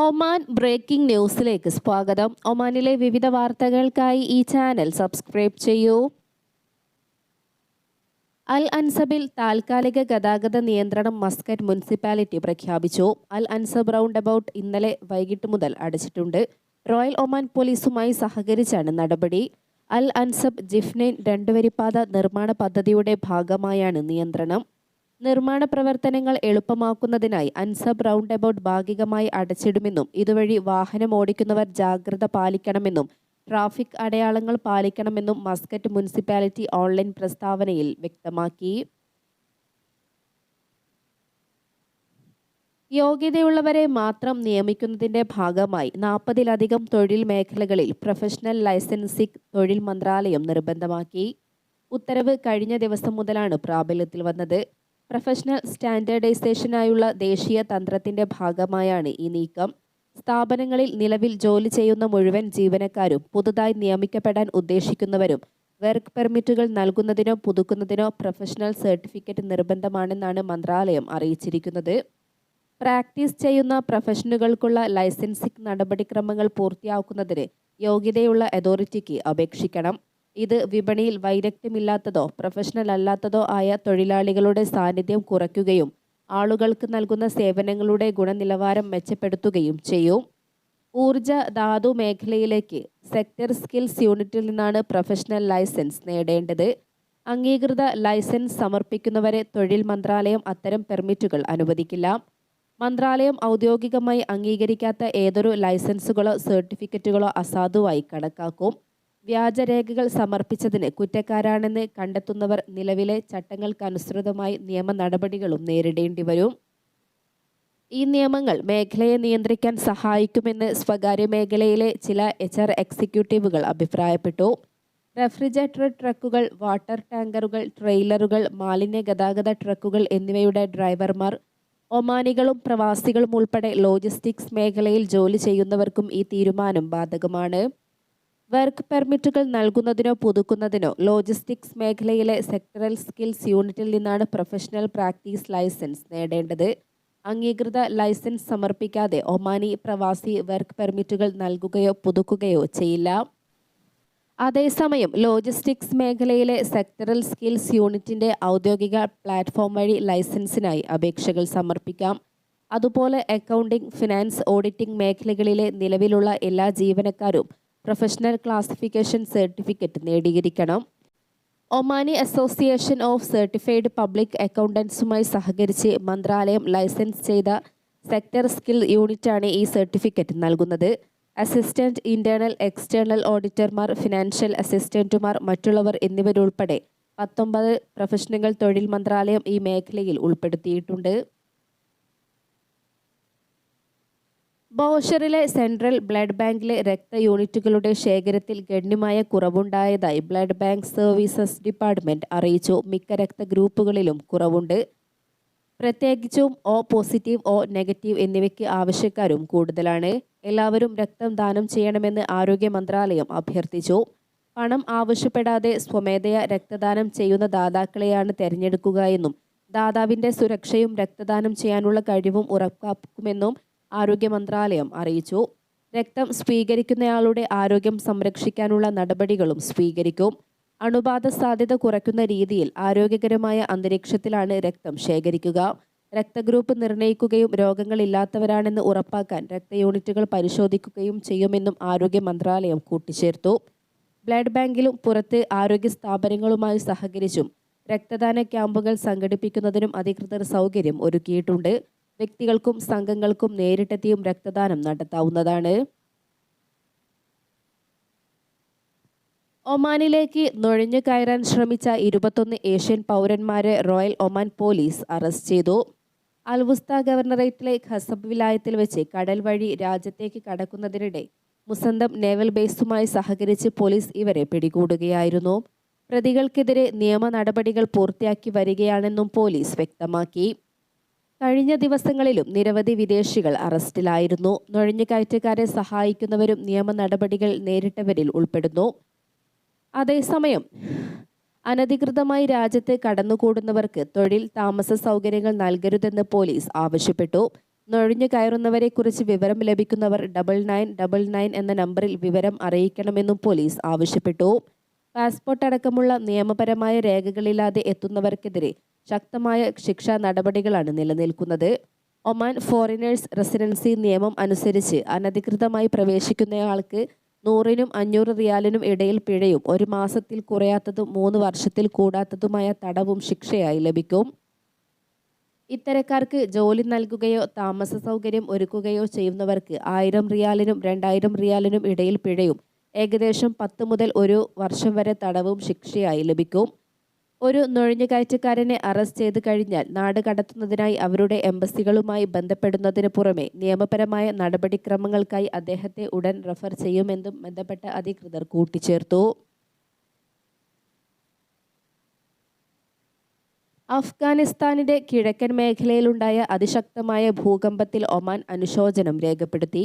Oman breaking ന്യൂസിലേക്ക് സ്വാഗതം. ഒമാനിലെ വിവിധ വാർത്തകൾക്കായി ഈ ചാനൽ സബ്സ്ക്രൈബ് ചെയ്യൂ. അൽ അൻസബിൽ താൽക്കാലിക ഗതാഗത നിയന്ത്രണം മസ്കറ്റ് മുനിസിപ്പാലിറ്റി പ്രഖ്യാപിച്ചു. അൽ അൻസബ് റൗണ്ട് അബൌട്ട് ഇന്നലെ വൈകിട്ട് മുതൽ അടച്ചിട്ടുണ്ട്. റോയൽ ഒമാൻ പോലീസുമായി സഹകരിച്ചാണ് നടപടി. അൽ അൻസബ് ജിഫ്നൈൻ രണ്ടുവരിപ്പാത നിർമ്മാണ പദ്ധതിയുടെ ഭാഗമായാണ് നിയന്ത്രണം. നിർമ്മാണ പ്രവർത്തനങ്ങൾ എളുപ്പമാക്കുന്നതിനായി അൻസബ് റൗണ്ട് അബൌട്ട് ഭാഗികമായി അടച്ചിടുമെന്നും ഇതുവഴി വാഹനം ഓടിക്കുന്നവർ ജാഗ്രത പാലിക്കണമെന്നും ട്രാഫിക് അടയാളങ്ങൾ പാലിക്കണമെന്നും മസ്കറ്റ് മുനിസിപ്പാലിറ്റി ഓൺലൈൻ പ്രസ്താവനയിൽ വ്യക്തമാക്കി. യോഗ്യതയുള്ളവരെ മാത്രം നിയമിക്കുന്നതിന്റെ ഭാഗമായി നാൽപ്പതിലധികം തൊഴിൽ മേഖലകളിൽ പ്രൊഫഷണൽ ലൈസൻസിംഗ് തൊഴിൽ മന്ത്രാലയം നിർബന്ധമാക്കി. ഉത്തരവ് കഴിഞ്ഞ ദിവസം മുതലാണ് പ്രാബല്യത്തിൽ വന്നത്. പ്രൊഫഷണൽ സ്റ്റാൻഡേർഡൈസേഷനായുള്ള ദേശീയ തന്ത്രത്തിന്റെ ഭാഗമായാണ് ഈ നീക്കം. സ്ഥാപനങ്ങളിൽ നിലവിൽ ജോലി ചെയ്യുന്ന മുഴുവൻ ജീവനക്കാരും പുതുതായി നിയമിക്കപ്പെടാൻ ഉദ്ദേശിക്കുന്നവരും വർക്ക് പെർമിറ്റുകൾ നൽകുന്നതിനോ പുതുക്കുന്നതിനോ പ്രൊഫഷണൽ സർട്ടിഫിക്കറ്റ് നിർബന്ധമാണെന്നാണ് മന്ത്രാലയം അറിയിച്ചിരിക്കുന്നത്. പ്രാക്ടീസ് ചെയ്യുന്ന പ്രൊഫഷനുകൾക്കുള്ള ലൈസൻസിംഗ് നടപടിക്രമങ്ങൾ പൂർത്തിയാക്കുന്നതിന് യോഗ്യതയുള്ള അതോറിറ്റിക്ക് അപേക്ഷിക്കണം. ഇത് വിപണിയിൽ വൈദഗ്ധ്യമില്ലാത്തതോ പ്രൊഫഷണൽ അല്ലാത്തതോ ആയ തൊഴിലാളികളുടെ സാന്നിധ്യം കുറയ്ക്കുകയും ആളുകൾക്ക് നൽകുന്ന സേവനങ്ങളുടെ ഗുണനിലവാരം മെച്ചപ്പെടുത്തുകയും ചെയ്യും. ഊർജ ധാതു മേഖലയിലേക്ക് സെക്ടർ സ്കിൽസ് യൂണിറ്റിൽ നിന്നാണ് പ്രൊഫഷണൽ ലൈസൻസ് നേടേണ്ടത്. അംഗീകൃത ലൈസൻസ് സമർപ്പിക്കുന്നവരെ തൊഴിൽ മന്ത്രാലയം അത്തരം പെർമിറ്റുകൾ അനുവദിക്കില്ല. മന്ത്രാലയം ഔദ്യോഗികമായി അംഗീകരിക്കാത്ത ഏതൊരു ലൈസൻസുകളോ സർട്ടിഫിക്കറ്റുകളോ അസാധുവായി കണക്കാക്കും. വ്യാജരേഖകൾ സമർപ്പിച്ചതിന് കുറ്റക്കാരാണെന്ന് കണ്ടെത്തുന്നവർ നിലവിലെ ചട്ടങ്ങൾക്കനുസൃതമായി നിയമ നടപടികളും നേരിടേണ്ടി വരും. ഈ നിയമങ്ങൾ മേഖലയെ നിയന്ത്രിക്കാൻ സഹായിക്കുമെന്ന് സ്വകാര്യ മേഖലയിലെ ചില എച്ച് ആർ എക്സിക്യൂട്ടീവുകൾ അഭിപ്രായപ്പെട്ടു. റെഫ്രിജറേറ്റർ ട്രക്കുകൾ വാട്ടർ ടാങ്കറുകൾ ട്രെയിലറുകൾ മാലിന്യ ഗതാഗത ട്രക്കുകൾ എന്നിവയുടെ ഡ്രൈവർമാർ ഒമാനികളും പ്രവാസികളും ഉൾപ്പെടെ ലോജിസ്റ്റിക്സ് മേഖലയിൽ ജോലി ചെയ്യുന്നവർക്കും ഈ തീരുമാനം ബാധകമാണ്. വർക്ക് പെർമിറ്റുകൾ നൽകുന്നതിനോ പുതുക്കുന്നതിനോ ലോജിസ്റ്റിക്സ് മേഖലയിലെ സെക്ടറൽ സ്കിൽസ് യൂണിറ്റിൽ നിന്നാണ് പ്രൊഫഷണൽ പ്രാക്ടീസ് ലൈസൻസ് നേടേണ്ടത്. അംഗീകൃത ലൈസൻസ് സമർപ്പിക്കാതെ ഒമാനി പ്രവാസി വർക്ക് പെർമിറ്റുകൾ നൽകുകയോ പുതുക്കുകയോ ചെയ്യില്ല. അതേസമയം ലോജിസ്റ്റിക്സ് മേഖലയിലെ സെക്ടറൽ സ്കിൽസ് യൂണിറ്റിന്റെ ഔദ്യോഗിക പ്ലാറ്റ്ഫോം വഴി ലൈസൻസിനായി അപേക്ഷകൾ സമർപ്പിക്കാം. അതുപോലെ അക്കൗണ്ടിംഗ് ഫിനാൻസ് ഓഡിറ്റിംഗ് മേഖലകളിലെ നിലവിലുള്ള എല്ലാ ജീവനക്കാരും professional classification certificate നേടിയിരിക്കണം. Omani association of certified public അക്കൗണ്ടൻസുമായി സഹകരിച്ച് മന്ത്രാലയം ലൈസൻസ് ചെയ്ത സെക്ടർ സ്കിൽ യൂണിറ്റാണ് ഈ സർട്ടിഫിക്കറ്റ് നൽകുന്നത്. അസിസ്റ്റന്റ് ഇന്റേണൽ എക്സ്റ്റേണൽ ഓഡിറ്റർമാർ ഫിനാൻഷ്യൽ അസിസ്റ്റന്റുമാർ മറ്റുള്ളവർ എന്നിവരുൾപ്പെടെ പത്തൊമ്പത് പ്രൊഫഷണൽ തൊഴിൽ മന്ത്രാലയം ഈ മേഖലയിൽ ഉൾപ്പെടുത്തിയിട്ടുണ്ട്. ബോഷറിലെ സെൻട്രൽ ബ്ലഡ് ബാങ്കിലെ രക്ത യൂണിറ്റുകളുടെ ശേഖരത്തിൽ ഗണ്യമായ കുറവുണ്ടായതായി ബ്ലഡ് ബാങ്ക് സർവീസസ് ഡിപ്പാർട്ട്മെന്റ് അറിയിച്ചു. മിക്ക രക്ത ഗ്രൂപ്പുകളിലും കുറവുണ്ട്. പ്രത്യേകിച്ചും ഒ പോസിറ്റീവ് ഒ നെഗറ്റീവ് എന്നിവയ്ക്ക് ആവശ്യക്കാരും കൂടുതലാണ്. എല്ലാവരും രക്തം ദാനം ചെയ്യണമെന്ന് ആരോഗ്യ മന്ത്രാലയം അഭ്യർത്ഥിച്ചു. പണം ആവശ്യപ്പെടാതെ സ്വമേധയാ രക്തദാനം ചെയ്യുന്ന ദാതാക്കളെയാണ് തിരഞ്ഞെടുക്കുക എന്നും ദാതാവിന്റെ സുരക്ഷയും രക്തദാനം ചെയ്യാനുള്ള കഴിവും ഉറപ്പാക്കുമെന്നും ആരോഗ്യ മന്ത്രാലയം അറിയിച്ചു. രക്തം സ്വീകരിക്കുന്നയാളുടെ ആരോഗ്യം സംരക്ഷിക്കാനുള്ള നടപടികളും സ്വീകരിക്കും. അണുബാധ സാധ്യത കുറയ്ക്കുന്ന രീതിയിൽ ആരോഗ്യകരമായ അന്തരീക്ഷത്തിലാണ് രക്തം ശേഖരിക്കുക. രക്തഗ്രൂപ്പ് നിർണയിക്കുകയും രോഗങ്ങളില്ലാത്തവരാണെന്ന് ഉറപ്പാക്കാൻ രക്തയൂണിറ്റുകൾ പരിശോധിക്കുകയും ചെയ്യുമെന്നും ആരോഗ്യ മന്ത്രാലയം കൂട്ടിച്ചേർത്തു. ബ്ലഡ് ബാങ്കിലും പുറത്ത് ആരോഗ്യ സ്ഥാപനങ്ങളുമായി സഹകരിച്ചും രക്തദാന ക്യാമ്പുകൾ സംഘടിപ്പിക്കുന്നതിനും അധികൃതർ സൗകര്യം ഒരുക്കിയിട്ടുണ്ട്. വ്യക്തികൾക്കും സംഘങ്ങൾക്കും നേരിട്ടെത്തിയും രക്തദാനം നടത്താവുന്നതാണ്. ഒമാനിലേക്ക് നുഴഞ്ഞു കയറാൻ ശ്രമിച്ച ഇരുപത്തൊന്ന് ഏഷ്യൻ പൗരന്മാരെ റോയൽ ഒമാൻ പോലീസ് അറസ്റ്റ് ചെയ്തു. അൽവുസ്ത ഗവർണറേറ്റിലെ ഖസബ് വിലായത്തിൽ വെച്ച് കടൽ വഴി രാജ്യത്തേക്ക് കടക്കുന്നതിനിടെ മുസന്തം നേവൽ ബേസുമായി സഹകരിച്ച് പോലീസ് ഇവരെ പിടികൂടുകയായിരുന്നു. പ്രതികൾക്കെതിരെ നിയമ നടപടികൾ പൂർത്തിയാക്കി വരികയാണെന്നും പോലീസ് വ്യക്തമാക്കി. കഴിഞ്ഞ ദിവസങ്ങളിലും നിരവധി വിദേശികൾ അറസ്റ്റിലായിരുന്നു. നുഴഞ്ഞുകയറ്റക്കാരെ സഹായിക്കുന്നവരും നിയമ നടപടികൾ നേരിട്ടവരിൽ ഉൾപ്പെടുന്നു. അതേസമയം അനധികൃതമായി രാജ്യത്ത് കടന്നുകൂടുന്നവർക്ക് തൊഴിൽ താമസ സൗകര്യങ്ങൾ നൽകരുതെന്ന് പോലീസ് ആവശ്യപ്പെട്ടു. നുഴഞ്ഞു കയറുന്നവരെക്കുറിച്ച് വിവരം ലഭിക്കുന്നവർ ഡബിൾ നയൻ ഡബിൾ നയൻ എന്ന നമ്പറിൽ വിവരം അറിയിക്കണമെന്നും പോലീസ് ആവശ്യപ്പെട്ടു. പാസ്പോർട്ട് അടക്കമുള്ള നിയമപരമായ രേഖകളില്ലാതെ എത്തുന്നവർക്കെതിരെ ശക്തമായ ശിക്ഷാ നടപടികളാണ് നിലനിൽക്കുന്നത്. ഒമാൻ ഫോറിനേഴ്സ് റെസിഡൻസി നിയമം അനുസരിച്ച് അനധികൃതമായി പ്രവേശിക്കുന്നയാൾക്ക് നൂറിനും അഞ്ഞൂറ് റിയാലിനും ഇടയിൽ പിഴയും ഒരു മാസത്തിൽ കുറയാത്തതും മൂന്ന് വർഷത്തിൽ കൂടാത്തതുമായ തടവും ശിക്ഷയായി ലഭിക്കും. ഇത്തരക്കാർക്ക് ജോലി നൽകുകയോ താമസ സൗകര്യം ഒരുക്കുകയോ ചെയ്യുന്നവർക്ക് ആയിരം റിയാലിനും രണ്ടായിരം റിയാലിനും ഇടയിൽ പിഴയും ഏകദേശം പത്ത് മുതൽ ഒരു വർഷം വരെ തടവും ശിക്ഷയായി ലഭിക്കും. ഒരു നുഴഞ്ഞുകയറ്റക്കാരനെ അറസ്റ്റ് ചെയ്ത് കഴിഞ്ഞാൽ നാട് കടത്തുന്നതിനായി അവരുടെ എംബസികളുമായി ബന്ധപ്പെടുന്നതിന് പുറമെ നിയമപരമായ നടപടിക്രമങ്ങൾക്കായി അദ്ദേഹത്തെ ഉടൻ റഫർ ചെയ്യുമെന്നും ബന്ധപ്പെട്ട അധികൃതർ കൂട്ടിച്ചേർത്തു. അഫ്ഗാനിസ്ഥാനിന്റെ കിഴക്കൻ മേഖലയിലുണ്ടായ അതിശക്തമായ ഭൂകമ്പത്തിൽ ഒമാൻ അനുശോചനം രേഖപ്പെടുത്തി.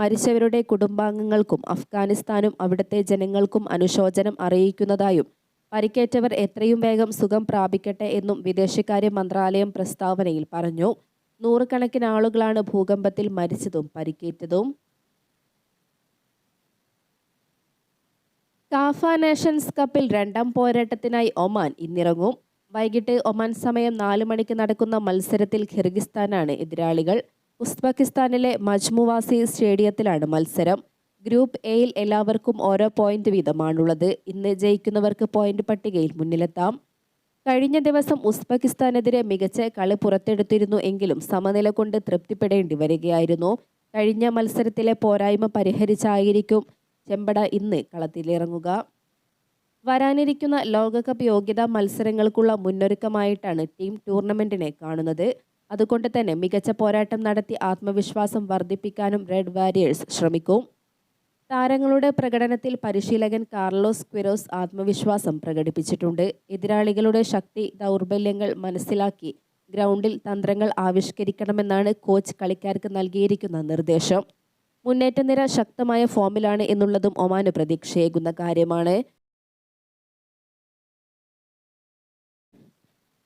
മരിച്ചവരുടെ കുടുംബാംഗങ്ങൾക്കും അഫ്ഗാനിസ്ഥാനും അവിടുത്തെ ജനങ്ങൾക്കും അനുശോചനം അറിയിക്കുന്നതായും പരിക്കേറ്റവർ എത്രയും വേഗം സുഖം പ്രാപിക്കട്ടെ എന്നും വിദേശകാര്യ മന്ത്രാലയം പ്രസ്താവനയിൽ പറഞ്ഞു. നൂറുകണക്കിന് ആളുകളാണ് ഭൂകമ്പത്തിൽ മരിച്ചതും പരിക്കേറ്റതും. കാഫ നേഷൻസ് കപ്പിൽ രണ്ടാം പോരാട്ടത്തിനായി ഒമാൻ ഇന്നിറങ്ങും. വൈകിട്ട് ഒമാൻ സമയം നാല് മണിക്ക് നടക്കുന്ന മത്സരത്തിൽ കിർഗിസ്ഥാനാണ് എതിരാളികൾ. ഉസ്ബെക്കിസ്ഥാനിലെ മജ്മുവാസി സ്റ്റേഡിയത്തിലാണ് മത്സരം. ഗ്രൂപ്പ് എയിൽ എല്ലാവർക്കും ഓരോ പോയിന്റ് വീതമാണുള്ളത്. ഇന്ന് ജയിക്കുന്നവർക്ക് പോയിന്റ് പട്ടികയിൽ മുന്നിലെത്താം. കഴിഞ്ഞ ദിവസം ഉസ്ബെക്കിസ്ഥാനെതിരെ മികച്ച കളി പുറത്തെടുത്തിരുന്നു എങ്കിലും സമനില കൊണ്ട് തൃപ്തിപ്പെടേണ്ടി വരികയായിരുന്നു. കഴിഞ്ഞ മത്സരത്തിലെ പോരായ്മ പരിഹരിച്ചായിരിക്കും ചെമ്പട ഇന്ന് കളത്തിലിറങ്ങുക. വരാനിരിക്കുന്ന ലോകകപ്പ് യോഗ്യതാ മത്സരങ്ങൾക്കുള്ള മുന്നൊരുക്കമായിട്ടാണ് ടീം ടൂർണമെന്റിനെ കാണുന്നത്. അതുകൊണ്ട് തന്നെ മികച്ച പോരാട്ടം നടത്തി ആത്മവിശ്വാസം വർദ്ധിപ്പിക്കാനും റെഡ് വാരിയേഴ്സ് ശ്രമിക്കും. താരങ്ങളുടെ പ്രകടനത്തിൽ പരിശീലകൻ കാർലോസ് ക്വിറോസ് ആത്മവിശ്വാസം പ്രകടിപ്പിച്ചിട്ടുണ്ട്. എതിരാളികളുടെ ശക്തി ദൗർബല്യങ്ങൾ മനസ്സിലാക്കി ഗ്രൗണ്ടിൽ തന്ത്രങ്ങൾ ആവിഷ്കരിക്കണമെന്നാണ് കോച്ച് കളിക്കാർക്ക് നൽകിയിരിക്കുന്ന നിർദ്ദേശം. മുന്നേറ്റനിര ശക്തമായ ഫോമിലാണ് എന്നുള്ളതും ഒമാന് പ്രതീക്ഷയേകുന്ന കാര്യമാണ്.